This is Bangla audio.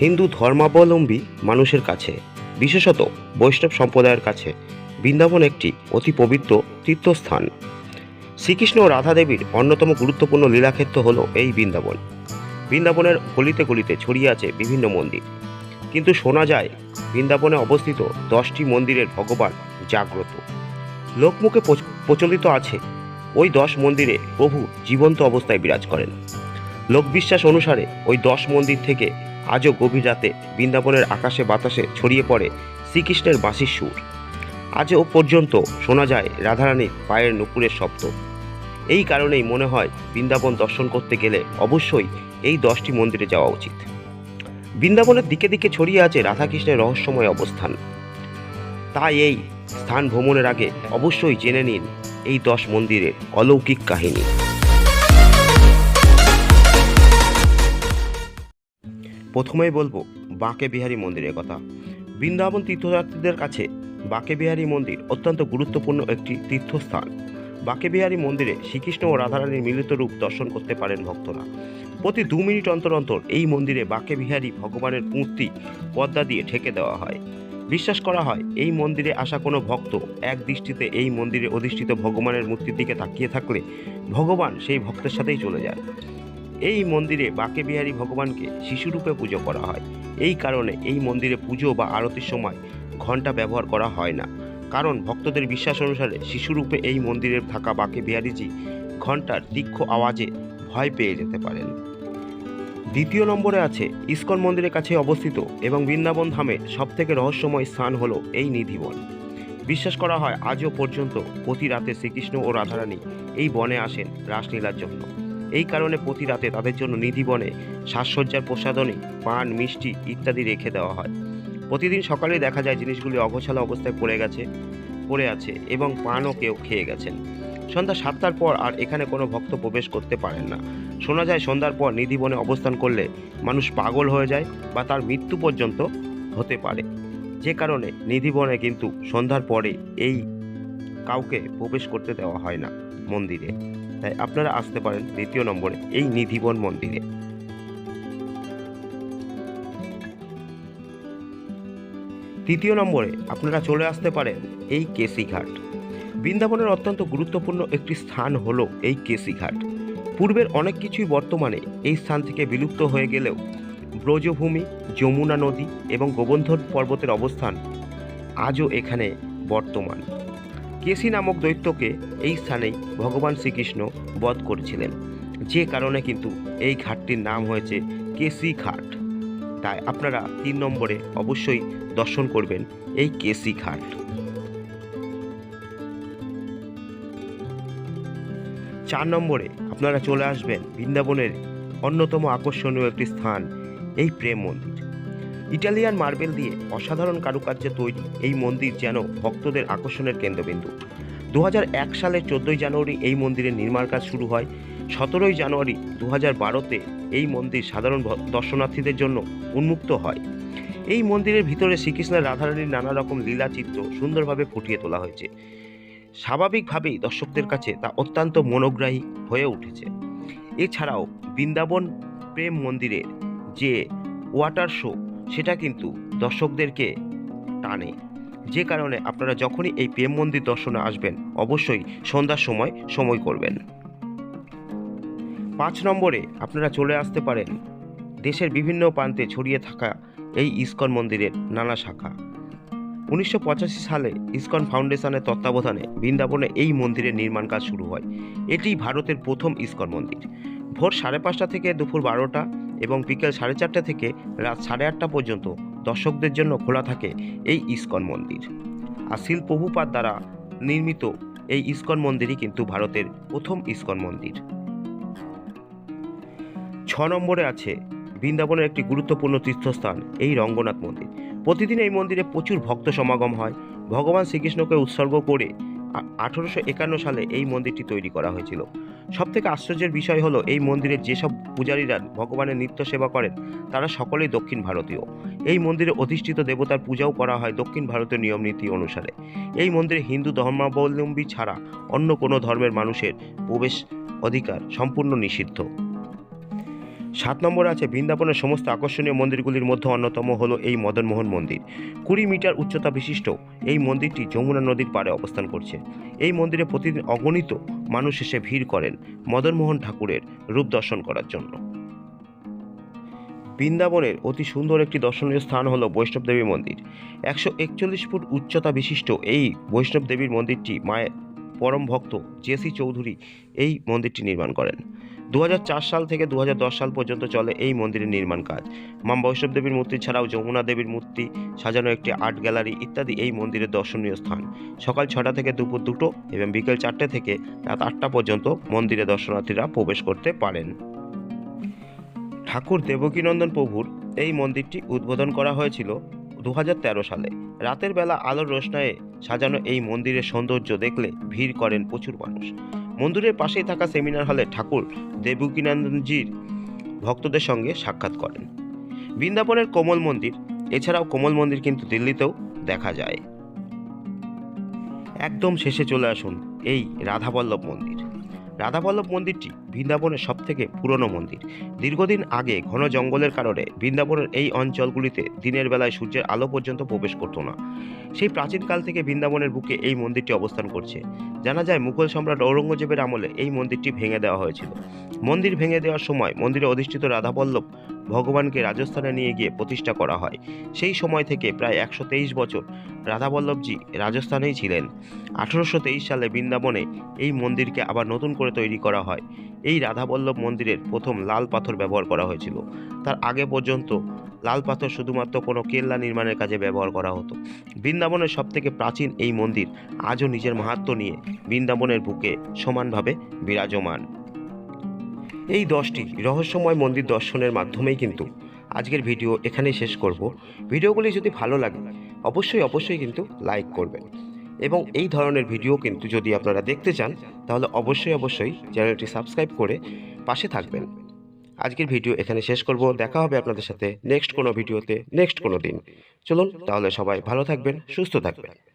হিন্দু ধর্মাবলম্বী মানুষের কাছে, বিশেষত বৈষ্ণব সম্প্রদায়ের কাছে, বৃন্দাবন একটি অতি পবিত্র তীর্থস্থান। শ্রীকৃষ্ণ ও রাধা দেবীর অন্যতম গুরুত্বপূর্ণ লীলাক্ষেত্র হল এই বৃন্দাবন। বৃন্দাবনের গলিতে গলিতে ছড়িয়ে আছে বিভিন্ন মন্দির। কিন্তু শোনা যায়, বৃন্দাবনে অবস্থিত দশটি মন্দিরের ভগবান জাগ্রত। লোকমুখে প্রচ- প্রচলিত আছে, ওই দশ মন্দিরে প্রভু জীবন্ত অবস্থায় বিরাজ করেন। লোকবিশ্বাস অনুসারে ওই দশ মন্দির থেকে আজও গভীর রাতে বৃন্দাবনের আকাশে বাতাসে ছড়িয়ে পড়ে শ্রীকৃষ্ণের বাঁশির সুর। আজও পর্যন্ত শোনা যায় রাধারানীর পায়ের নুপুরের শব্দ। এই কারণেই মনে হয় বৃন্দাবন দর্শন করতে গেলে অবশ্যই এই দশটি মন্দিরে যাওয়া উচিত। বৃন্দাবনের দিকে দিকে ছড়িয়ে আছে রাধাকৃষ্ণের রহস্যময় অবস্থান। তাই এই স্থান ভ্রমণের আগে অবশ্যই জেনে নিন এই দশ মন্দিরের অলৌকিক কাহিনী। প্রথমেই বলব বাঁকে বিহারী মন্দিরের কথা। বৃন্দাবন তীর্থযাত্রীদের কাছে বাঁকে বিহারী মন্দির অত্যন্ত গুরুত্বপূর্ণ একটি তীর্থস্থান। বাঁকে বিহারী মন্দিরে শ্রীকৃষ্ণ ও রাধারানীর মিলিত রূপ দর্শন করতে পারেন ভক্তরা। প্রতি দু মিনিট অন্তর অন্তর এই মন্দিরে বাঁকে বিহারী ভগবানের মূর্তি পদ্মা দিয়ে ঢেকে দেওয়া হয়। বিশ্বাস করা হয়, এই মন্দিরে আসা কোনো ভক্ত এক দৃষ্টিতে এই মন্দিরে অধিষ্ঠিত ভগবানের মূর্তির দিকে তাকিয়ে থাকলে ভগবান সেই ভক্তের সাথেই চলে যায়। এই মন্দিরে বাঁকে বিহারী ভগবানকে শিশুরূপে পুজো করা হয়। এই কারণে এই মন্দিরে পুজো বা আরতির সময় ঘণ্টা ব্যবহার করা হয় না। কারণ ভক্তদের বিশ্বাস অনুসারে শিশুরূপে এই মন্দিরে থাকা বাঁকে বিহারীজি ঘণ্টার তীক্ষ্ণ আওয়াজে ভয় পেয়ে যেতে পারেন। দ্বিতীয় নম্বরে আছে, ইস্কন মন্দিরের কাছে অবস্থিত এবং বৃন্দাবন ধামের সবথেকে রহস্যময় স্থান হলো এই নিধিবন। বিশ্বাস করা হয় আজও পর্যন্ত প্রতি রাতে শ্রীকৃষ্ণ ও রাধারানী এই বনে আসেন রাসলীলার জন্য। এই কারণে প্রতি রাতে তাদের জন্য নিধিবনে সাজসজ্জার প্রসাদনে পান, মিষ্টি ইত্যাদি রেখে দেওয়া হয়। প্রতিদিন সকালে দেখা যায় জিনিসগুলি অগোছালো অবস্থায় পড়ে গেছে, পড়ে আছে এবং পানও কেউ খেয়ে গেছেন। সন্ধ্যা সাতটার পর আর এখানে কোনো ভক্ত প্রবেশ করতে পারেন না। শোনা যায় সন্ধ্যার পর নিধিবনে অবস্থান করলে মানুষ পাগল হয়ে যায় বা তার মৃত্যু পর্যন্ত হতে পারে। যে কারণে নিধিবনে কিন্তু সন্ধ্যার পরে এই কাউকে প্রবেশ করতে দেওয়া হয় না মন্দিরে। তাই আপনারা আসতে পারেন দ্বিতীয় নম্বরে, এই নিধিবন মন্দিরে। তৃতীয় নম্বরে আপনারা চলে আসতে পারেন এই কেসিঘাট বৃন্দাবনের অত্যন্ত গুরুত্বপূর্ণ একটি স্থান হল এই কেসিঘাট পূর্বের অনেক কিছুই বর্তমানে এই স্থান থেকে বিলুপ্ত হয়ে গেলেও ব্রজভূমি, যমুনা নদী এবং গোবর্ধন পর্বতের অবস্থান আজও এখানে বর্তমান। কেসি নামক দৈত্যকে এই স্থানেই ভগবান শ্রীকৃষ্ণ বধ করেছিলেন। যে কারণে কিন্তু এই ঘাটটির নাম হয়েছে কেসি ঘাট। তাই আপনারা তিন নম্বরে অবশ্যই দর্শন করবেন এই কেসি ঘাট। চার নম্বরে আপনারা চলে আসবেন বৃন্দাবনের অন্যতম আকর্ষণীয় একটি স্থান, এই প্রেম মন্দির। ইটালিয়ান মার্বেল দিয়ে অসাধারণ কারুকার্যে তৈরি এই মন্দির যেন ভক্তদের আকর্ষণের কেন্দ্রবিন্দু। দু হাজার এক সালের চোদ্দোই জানুয়ারি এই মন্দিরের নির্মাণ কাজ শুরু হয়। সতেরোই জানুয়ারি দু হাজার বারোতে এই মন্দির সাধারণ দর্শনার্থীদের জন্য উন্মুক্ত হয়। এই মন্দিরের ভিতরে শ্রীকৃষ্ণের রাধারানীর নানা রকম লীলা চিত্র সুন্দরভাবে ফুটিয়ে তোলা হয়েছে। স্বাভাবিকভাবেই দর্শকদের কাছে তা অত্যন্ত মনোগ্রাহী হয়ে উঠেছে। এছাড়াও বৃন্দাবন প্রেম মন্দিরের যে ওয়াটার শো সেটা কিন্তু দর্শকদেরকে টানে। যে কারণে আপনারা যখনই এই প্রেম মন্দির দর্শনে আসবেন, অবশ্যই সন্ধ্যার সময় সময় করবেন। পাঁচ নম্বরে আপনারা চলে আসতে পারেন দেশের বিভিন্ন প্রান্তে ছড়িয়ে থাকা এই ইস্কন মন্দিরের নানা শাখা। উনিশশো পঁচাশি সালে ইস্কন ফাউন্ডেশনের তত্ত্বাবধানে বৃন্দাবনে এই মন্দিরের নির্মাণ কাজ শুরু হয়। এটি ভারতের প্রথম ইস্কন মন্দির। ভোর সাড়ে পাঁচটা থেকে দুপুর বারোটা এবং বিকেল সাড়ে চারটে থেকে রাত সাড়ে আটটা পর্যন্ত দর্শকদের জন্য খোলা থাকে এই ইস্কন মন্দির। আর শিল প্রভুপাত দ্বারা নির্মিত এই ইস্কন মন্দিরই কিন্তু ভারতের প্রথম ইস্কন মন্দির। ছ নম্বরে আছে বৃন্দাবনের একটি গুরুত্বপূর্ণ তীর্থস্থান, এই রঙ্গনাথ মন্দির। প্রতিদিন এই মন্দিরে প্রচুর ভক্ত সমাগম হয়। ভগবান শ্রীকৃষ্ণকে উৎসর্গ করে আঠেরোশো একান্ন সালে এই মন্দিরটি তৈরি করা হয়েছিল। সব থেকে আশ্চর্যের বিষয় হলো, এই মন্দিরের যেসব পূজারীরা ভগবানের নিত্য সেবা করেন, তারা সকলেই দক্ষিণ ভারতীয়। এই মন্দিরে অধিষ্ঠিত দেবতার পূজাও করা হয় দক্ষিণ ভারতীয় নিয়ম নীতি অনুসারে। এই মন্দিরে হিন্দু ধর্মাবলম্বী ছাড়া অন্য কোনো ধর্মের মানুষের প্রবেশ অধিকার সম্পূর্ণ নিষিদ্ধ। সাত নম্বরে আছে, বৃন্দাবনের সমস্ত আকর্ষণীয় মন্দিরগুলির মধ্যে অন্যতম হল এই মদনমোহন মন্দির। কুড়ি মিটার উচ্চতা বিশিষ্ট এই মন্দিরটি যমুনা নদীর পাড়ে অবস্থান করছে। এই মন্দিরে প্রতিদিন অগণিত মানুষ এসে ভিড় করেন মদনমোহন ঠাকুরের রূপ দর্শন করার জন্য। বৃন্দাবনের অতি সুন্দর একটি দর্শনীয় স্থান হলো বৈষ্ণব দেবী মন্দির। একশো একচল্লিশ ফুট উচ্চতা বিশিষ্ট এই বৈষ্ণব দেবীর মন্দিরটি মায়ের পরম ভক্ত জেসি চৌধুরী এই মন্দিরটি নির্মাণ করেন। দু হাজার চার সাল থেকে দু হাজার দশ সাল পর্যন্ত চলে এই মন্দিরের নির্মাণ কাজ। মাম বৈষ্ণব দেবীর মূর্তি ছাড়াও যমুনা দেবীর মূর্তি, সাজানো একটি আর্ট গ্যালারি ইত্যাদি এই মন্দিরের দর্শনীয় স্থান। সকাল ছটা থেকে দুপুর দুটো এবং বিকেল চারটে থেকে রাত আটটা পর্যন্ত মন্দিরে দর্শনার্থীরা প্রবেশ করতে পারেন। ঠাকুর দেবকীনন্দন প্রভুর এই মন্দিরটি উদ্বোধন করা হয়েছিল দু হাজার তেরো সালে। রাতের বেলা আলোর রোশনায়ে সাজানো এই মন্দিরের সৌন্দর্য দেখলে ভিড় করেন প্রচুর মানুষ। মন্দিরের পাশেই থাকা সেমিনার হলে ঠাকুর দেবকীনন্দনজির ভক্তদের সঙ্গে সাক্ষাৎ করেন। বৃন্দাবনের কোমল মন্দির, এছাড়াও কোমল মন্দির কিন্তু দিল্লিতেও দেখা যায়। একদম শেষে চলে আসুন এই রাধাবল্লভ মন্দির। রাধাবল্লভ মন্দিরটি বৃন্দাবনের সবথেকে পুরনো মন্দির। দীর্ঘদিন আগে ঘন জঙ্গলের কারণে বৃন্দাবনের এই অঞ্চলগুলিতে দিনের বেলায় সূর্যের আলো পর্যন্ত প্রবেশ করত না। সেই প্রাচীনকাল থেকে বৃন্দাবনের বুকে এই মন্দিরটি অবস্থান করছে। জানা যায় মুঘল সম্রাট ঔরঙ্গজেবের আমলে এই মন্দিরটি ভেঙে দেওয়া হয়েছিল। মন্দির ভেঙে দেওয়ার সময় মন্দিরে অধিষ্ঠিত রাধাবল্লভ ভগবানকে রাজস্থানে নিয়ে গিয়ে প্রতিষ্ঠা করা হয়। সেই সময় থেকে প্রায় একশো তেইশ বছর রাধাবল্লভজি রাজস্থানেই ছিলেন। আঠেরোশো তেইশ সালে বৃন্দাবনে এই মন্দিরকে আবার নতুন করে তৈরি করা হয়। এই রাধাবল্লভ মন্দিরের প্রথম লাল পাথর ব্যবহার করা হয়েছিল। তার আগে পর্যন্ত লাল পাথর শুধুমাত্র কোনো কেল্লা নির্মাণের কাজে ব্যবহার করা হতো। বৃন্দাবনের সবথেকে প্রাচীন এই মন্দির আজও নিজের মাহাত্ম্য নিয়ে বৃন্দাবনের বুকে সমানভাবে বিরাজমান। এই দশটি রহস্যময় মন্দির দর্শনের মাধ্যমেই কিন্তু আজকের ভিডিও এখানেই শেষ করব। ভিডিওগুলি যদি ভালো লাগে, অবশ্যই অবশ্যই কিন্তু লাইক করবেন। এবং এই ধরনের ভিডিও কিন্তু যদি আপনারা দেখতে চান, তাহলে অবশ্যই অবশ্যই চ্যানেলটি সাবস্ক্রাইব করে পাশে থাকবেন। আজকের ভিডিও এখানে শেষ করব। দেখা হবে আপনাদের সাথে নেক্সট কোনো ভিডিওতে, নেক্সট কোনো দিন। চলুন, তাহলে সবাই ভালো থাকবেন, সুস্থ থাকবেন।